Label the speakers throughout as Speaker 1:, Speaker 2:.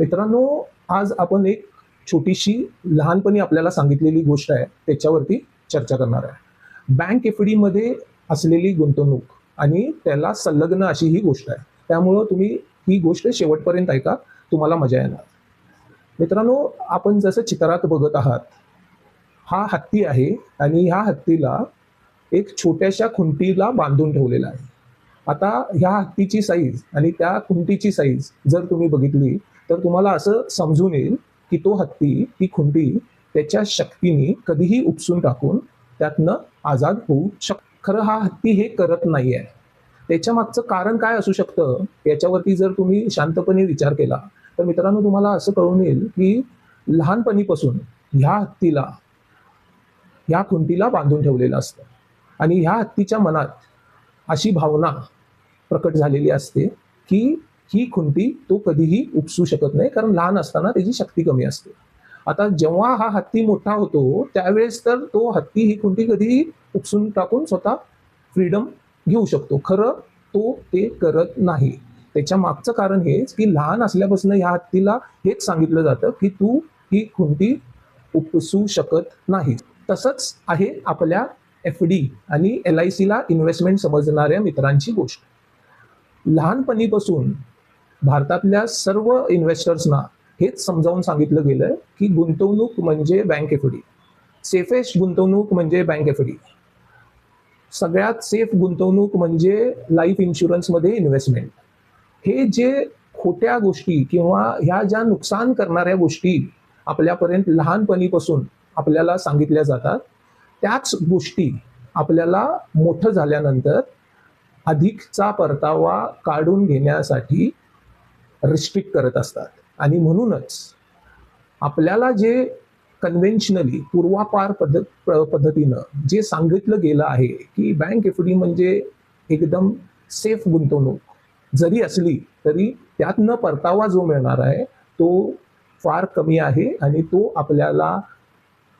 Speaker 1: मित्रांनो आज आपण एक छोटीशी लहानपणी आपल्याला सांगितलेली गोष्ट आहे त्याच्यावरती चर्चा करणार आहे. बँक एफमध्ये असलेली गुंतवणूक आणि त्याला संलग्न अशी ही गोष्ट आहे. त्यामुळं तुम्ही ही गोष्ट शेवटपर्यंत ऐका तुम्हाला मजा येणार. मित्रांनो आपण जसं चित्रात बघत आहात हा हत्ती आहे आणि ह्या हत्तीला एक छोट्याशा खुंटीला बांधून ठेवलेला आहे. आता ह्या हत्तीची साईज आणि त्या खुंटीची साईज जर तुम्ही बघितली तर तुम्हाला असं समजून येईल की तो हत्ती ती खुंटी त्याच्या शक्तीने कधीही उपसून टाकून त्यातनं आजाद होऊ शक खरं हा हत्ती हे करत नाही आहे त्याच्या मागचं कारण काय असू शकतं? याच्यावरती जर तुम्ही शांतपणे विचार केला तर मित्रांनो तुम्हाला असं कळून येईल की लहानपणीपासून ह्या हत्तीला ह्या खुंटीला बांधून ठेवलेलं असतं. आणि ह्या हत्तीच्या मनात अशी भावना प्रकट झालेली असते की ही खुंटी तो कधीही उपसू शकत नाही कारण लहान असताना त्याची शक्ती कमी असते. आता जेव्हा हा हत्ती मोठा होतो त्यावेळेस तर तो हत्ती ही खुंटी कधीही उपसून टाकून स्वतः फ्रीडम घेऊ शकतो. खरं तो ते करत नाही. त्याच्या मागचं कारण हेच की लहान असल्यापासून ह्या हत्तीला हेच सांगितलं जातं की तू ही खुंटी उपसू शकत नाही. तसंच आहे आपल्या एफ डी आणि एल आय सीला इन्व्हेस्टमेंट समजणाऱ्या मित्रांची गोष्ट. लहानपणीपासून भारतातल्या सर्व इन्व्हेस्टर्सना हेच समजावून सांगितलं गेलं की गुंतवणूक म्हणजे बँक एफ डी सेफेस्ट गुंतवणूक म्हणजे बँक एफ डी सगळ्यात सेफ गुंतवणूक म्हणजे लाईफ इन्शुरन्समध्ये इन्व्हेस्टमेंट हे जे खोट्या गोष्टी किंवा ह्या ज्या नुकसान करणाऱ्या गोष्टी आपल्यापर्यंत लहानपणीपासून आपल्याला सांगितल्या जातात त्याच गोष्टी आपल्याला मोठं झाल्यानंतर अधिकचा परतावा काढून घेण्यासाठी रिस्ट्रिक्ट करत असतात. आणि म्हणूनच आपल्याला जे कन्व्हेन्शनली पूर्वापार पद्धत पद्धतीनं जे सांगितलं गेलं आहे की बँक एफ डी म्हणजे एकदम सेफ गुंतवणूक. जरी असली तरी त्यातनं परतावा जो मिळणार आहे तो फार कमी आहे आणि तो आपल्याला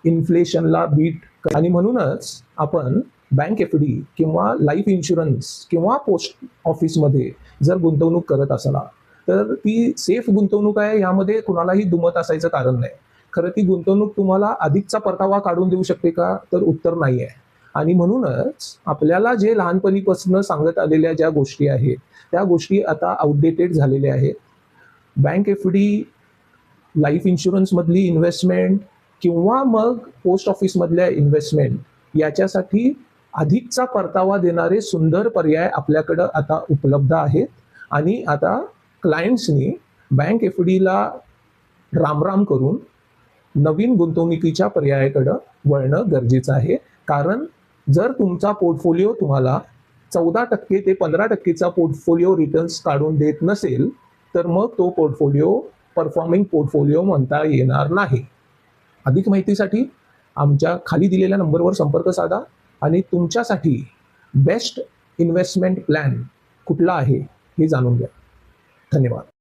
Speaker 1: इन्फ्लेशनला बीट आणि म्हणूनच आपण बँक एफ डी किंवा लाईफ इन्शुरन्स किंवा पोस्ट ऑफिसमध्ये जर गुंतवणूक करत असला तर ती सेफ गुंतवणूक आहे यामध्ये कुणालाही दुमत असायचं कारण नाही. खरं ती गुंतवणूक तुम्हाला अधिकचा परतावा काढून देऊ शकते का? तर उत्तर नाही आहे आणि म्हणूनच आपल्याला जे लहानपणीपासून सांगत आलेल्या ज्या गोष्टी आहेत त्या गोष्टी आता आउटडेटेड झालेल्या आहेत. बँक एफ डी लाईफ इन्शुरन्समधली इन्व्हेस्टमेंट किंवा मग पोस्ट ऑफिसमधल्या इन्व्हेस्टमेंट याच्यासाठी अधिकचा परतावा देणारे सुंदर पर्याय आपल्याकडं आता उपलब्ध आहेत. आणि आता क्लायंट्सनी बँक एफ डीला रामराम करून नवीन गुंतवणुकीच्या पर्यायाकडं वळणं गरजेचं आहे. कारण जर तुमचा पोर्टफोलिओ तुम्हाला चौदा टक्के ते पंधरा टक्केचा पोर्टफोलिओ रिटर्न्स काढून देत नसेल तर मग तो पोर्टफोलिओ परफॉर्मिंग पोर्टफोलिओ म्हणता येणार नाही. अधिक माहितीसाठी आमच्या खाली दिलेल्या नंबरवर संपर्क साधा आणि तुमच्यासाठी बेस्ट इन्व्हेस्टमेंट प्लॅन कुठला आहे हे जाणून घ्या. धन्यवाद.